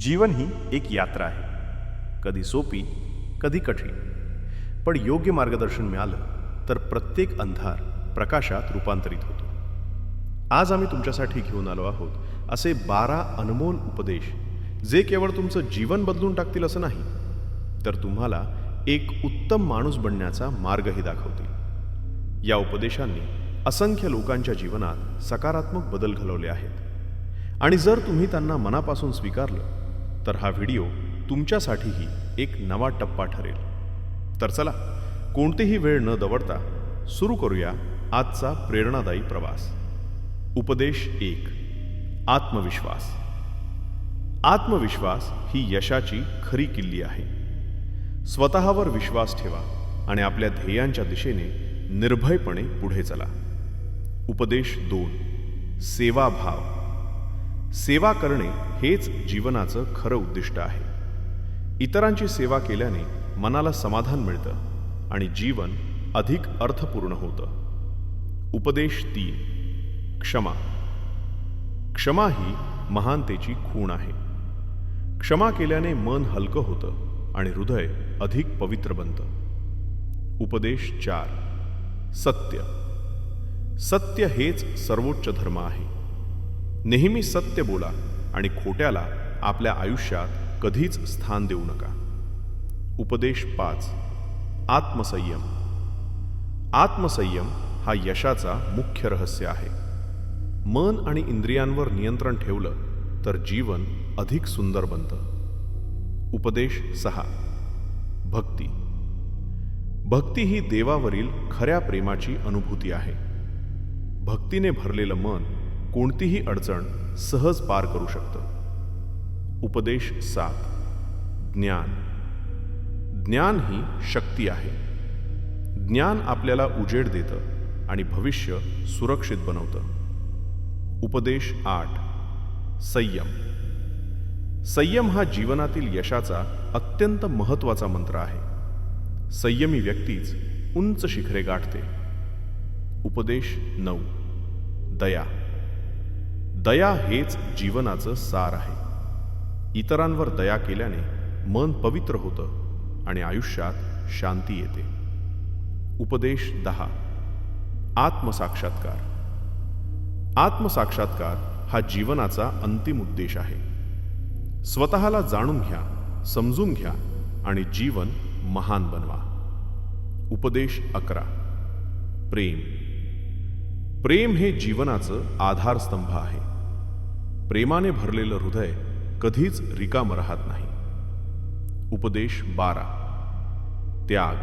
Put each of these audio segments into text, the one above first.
जीवन ही एक यात्रा आहे कधी सोपी कधी कठीण पण योग्य मार्गदर्शन मिळालं तर प्रत्येक अंधार प्रकाशात रूपांतरित होतो। आज आम्ही तुमच्यासाठी घेऊन आलो आहोत असे बारा अनमोल उपदेश जे केवळ तुमचं जीवन बदलून टाकतील असं नाही तर तुम्हाला एक उत्तम माणूस बनण्याचा मार्गही दाखवतील। या उपदेशांनी असंख्य लोकांच्या जीवनात सकारात्मक बदल घडवले आहेत। आणि जर तुम्ही त्यांना मनापासून स्वीकारलं तर हा व्हिडिओ तुमच्यासाठीही एक नवा टप्पा ठरेल. तर चला कोणतीही वेळ न दवडता सुरू करूया आजचा प्रेरणादायी प्रवास. उपदेश एक आत्मविश्वास. आत्मविश्वास ही यशाची खरी किल्ली आहे. स्वतःवर विश्वास ठेवा आणि आपल्या ध्येयांच्या दिशेने निर्भयपणे पुढे चला. उपदेश दोन सेवाभाव सेवा करणे हेच जीवनाचं खरं उद्दिष्ट आहे. इतरांची सेवा केल्याने मनाला समाधान मिळतं आणि जीवन अधिक अर्थपूर्ण होतं. उपदेश तीन. क्षमा. क्षमा ही महानतेची खूण आहे. क्षमा केल्याने मन हलकं होतं आणि हृदय अधिक पवित्र बनतं. उपदेश चार. सत्य. सत्य हेच सर्वोच्च धर्म आहे. नेहमी सत्य बोला आणि खोट्याला आपल्या आयुष्यात कधीच स्थान देऊ नका. उपदेश पाच. आत्मसंयम. आत्मसंयम हा यशाचा मुख्य रहस्य आहे. मन आणि इंद्रियांवर नियंत्रण ठेवलं तर जीवन अधिक सुंदर बनतं. उपदेश सहा. भक्ती. भक्ती ही देवावरील खऱ्या प्रेमाची अनुभूती आहे. भक्तीने भरलेलं मन कोणतीही अडचण सहज पार करू शकतं. उपदेश सात. ज्ञान. ज्ञान ही शक्ती आहे. ज्ञान आपल्याला उजेड देतं आणि भविष्य सुरक्षित बनवतं. उपदेश आठ. संयम. संयम हा जीवनातील यशाचा अत्यंत महत्त्वाचा मंत्र आहे. संयमी व्यक्तीच उंच शिखरे गाठते. उपदेश नऊ. दया. दया हेच जीवनाचं सार आहे. इतरांवर दया केल्याने मन पवित्र होतं आणि आयुष्यात शांती येते. उपदेश दहा. आत्मसाक्षात्कार. आत्मसाक्षात्कार हा जीवनाचा अंतिम उद्देश आहे. स्वतःला जाणून घ्या समजून घ्या आणि जीवन महान बनवा. उपदेश अकरा. प्रेम. प्रेम हे जीवनाचं आधारस्तंभ आहे. प्रेमाने भरलेलं हृदय कधीच रिकाम राहत नाही. उपदेश बारा. त्याग.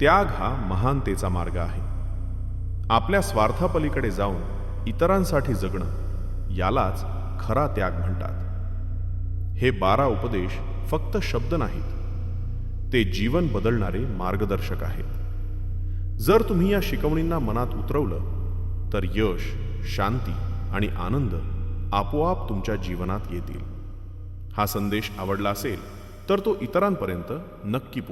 त्याग हा महानतेचा मार्ग आहे. आपल्या स्वार्थापलीकडे जाऊन इतरांसाठी जगणं यालाच खरा त्याग म्हणतात. हे बारा उपदेश फक्त शब्द नाहीत. ते जीवन बदलणारे मार्गदर्शक आहेत. जर तुम्ही या शिकवणींना मनात उतरवलं तर यश शांती आणि आनंद आपोआप तुमच्या जीवनात येतील. हा संदेश आवडला असेल तर तो इतरांपर्यंत नक्की पोच